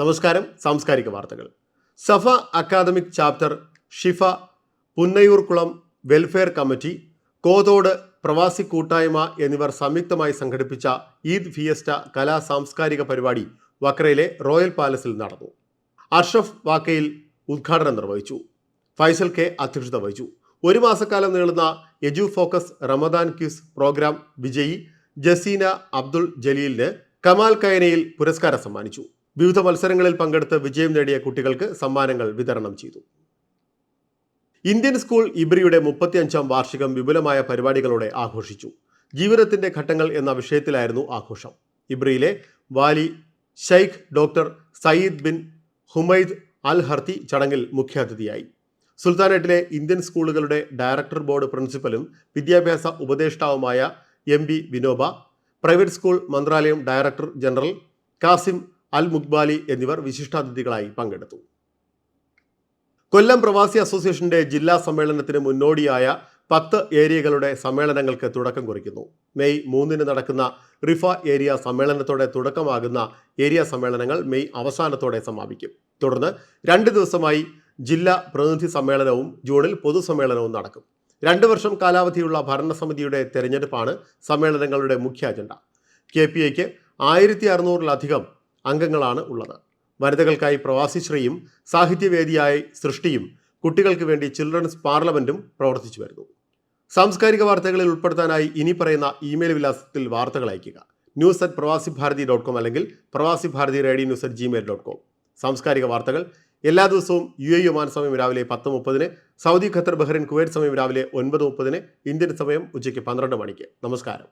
നമസ്കാരം സാംസ്കാരിക വാർത്തകൾ. Safa academic chapter Shifa Punnayurkulam welfare committee Kothod പ്രവാസി കൂട്ടായ്മ എന്നിവർ സംയുക്തമായി സംഘടിപ്പിച്ച ഈദ് ഫിയസ്റ്റ കലാ സാംസ്കാരിക പരിപാടി വക്രയിലെ റോയൽ പാലസിൽ നടന്നു. അർഷഫ് വാക്കയിൽ ഉദ്ഘാടനം നിർവഹിച്ചു. ഫൈസൽ കെ അധ്യക്ഷത വഹിച്ചു. ഒരു മാസക്കാലം നീളുന്ന edu focus Ramadan quiz programme വിജയി ജസീന അബ്ദുൾ ജലീലിന് കമാൽ കയനയിൽ പുരസ്കാരം സമ്മാനിച്ചു. വിവിധ മത്സരങ്ങളിൽ പങ്കെടുത്ത് വിജയം നേടിയ കുട്ടികൾക്ക് സമ്മാനങ്ങൾ വിതരണം ചെയ്തു. ഇന്ത്യൻ സ്കൂൾ ഇബ്രിയുടെ മുപ്പത്തിയഞ്ചാം വാർഷികം വിപുലമായ പരിപാടികളോടെ ആഘോഷിച്ചു. ജീവിതത്തിന്റെ ഘട്ടങ്ങൾ എന്ന വിഷയത്തിലായിരുന്നു ആഘോഷം. ഇബ്രിയിലെ Valley Sheikh doctor Sayyid bin Humaid Al Harthi ചടങ്ങിൽ മുഖ്യാതിഥിയായി. സുൽത്താനേറ്റിലെ ഇന്ത്യൻ സ്കൂളുകളുടെ ഡയറക്ടർ ബോർഡ് പ്രിൻസിപ്പലും വിദ്യാഭ്യാസ ഉപദേഷ്ടാവുമായ M B Vinoba private school മന്ത്രാലയം director general Qasim Al Muqbali എന്നിവർ വിശിഷ്ടാതിഥികളായി പങ്കെടുത്തു. കൊല്ലം പ്രവാസി അസോസിയേഷന്റെ ജില്ലാ സമ്മേളനത്തിന് മുന്നോടിയായ പത്ത് ഏരിയകളുടെ സമ്മേളനങ്ങൾക്ക് തുടക്കം കുറിക്കുന്നു. മെയ് മൂന്നിന് നടക്കുന്ന റിഫ ഏരിയ സമ്മേളനത്തോടെ തുടക്കമാകുന്ന ഏരിയ സമ്മേളനങ്ങൾ മെയ് അവസാനത്തോടെ സമാപിക്കും. തുടർന്ന് രണ്ട് ദിവസമായി ജില്ലാ പ്രതിനിധി സമ്മേളനവും ജൂണിൽ പൊതുസമ്മേളനവും നടക്കും. രണ്ട് വർഷം കാലാവധിയുള്ള ഭരണസമിതിയുടെ തെരഞ്ഞെടുപ്പാണ് സമ്മേളനങ്ങളുടെ മുഖ്യ അജണ്ട. കെ പി ഐക്ക് ആയിരത്തി അറുന്നൂറിലധികം അംഗങ്ങളാണ് ഉള്ളത്. വനിതകൾക്കായി പ്രവാസിശ്രീയും സാഹിത്യവേദിയായി സൃഷ്ടിയും കുട്ടികൾക്ക് വേണ്ടി ചിൽഡ്രൻസ് പാർലമെന്റും പ്രവർത്തിച്ചു വരുന്നു. സാംസ്കാരിക വാർത്തകളിൽ ഉൾപ്പെടുത്താനായി ഇനി പറയുന്ന ഇമെയിൽ വിലാസത്തിൽ വാർത്തകൾ അയയ്ക്കുക. ന്യൂസ് അറ്റ് പ്രവാസി ഭാരതി ഡോട്ട് കോം അല്ലെങ്കിൽ Pravasi Bharathi radio news at Gmail dot com. സാംസ്കാരിക വാർത്തകൾ എല്ലാ ദിവസവും യു എ ഒമാൻ സമയം രാവിലെ പത്ത് മുപ്പതിന് സൗദി ഖത്തർ ബഹ്റിൻ കുവൈറ്റ് സമയം രാവിലെ ഒൻപത് മുപ്പതിന് ഇന്ത്യൻ സമയം ഉച്ചയ്ക്ക് പന്ത്രണ്ട് മണിക്ക്. നമസ്കാരം.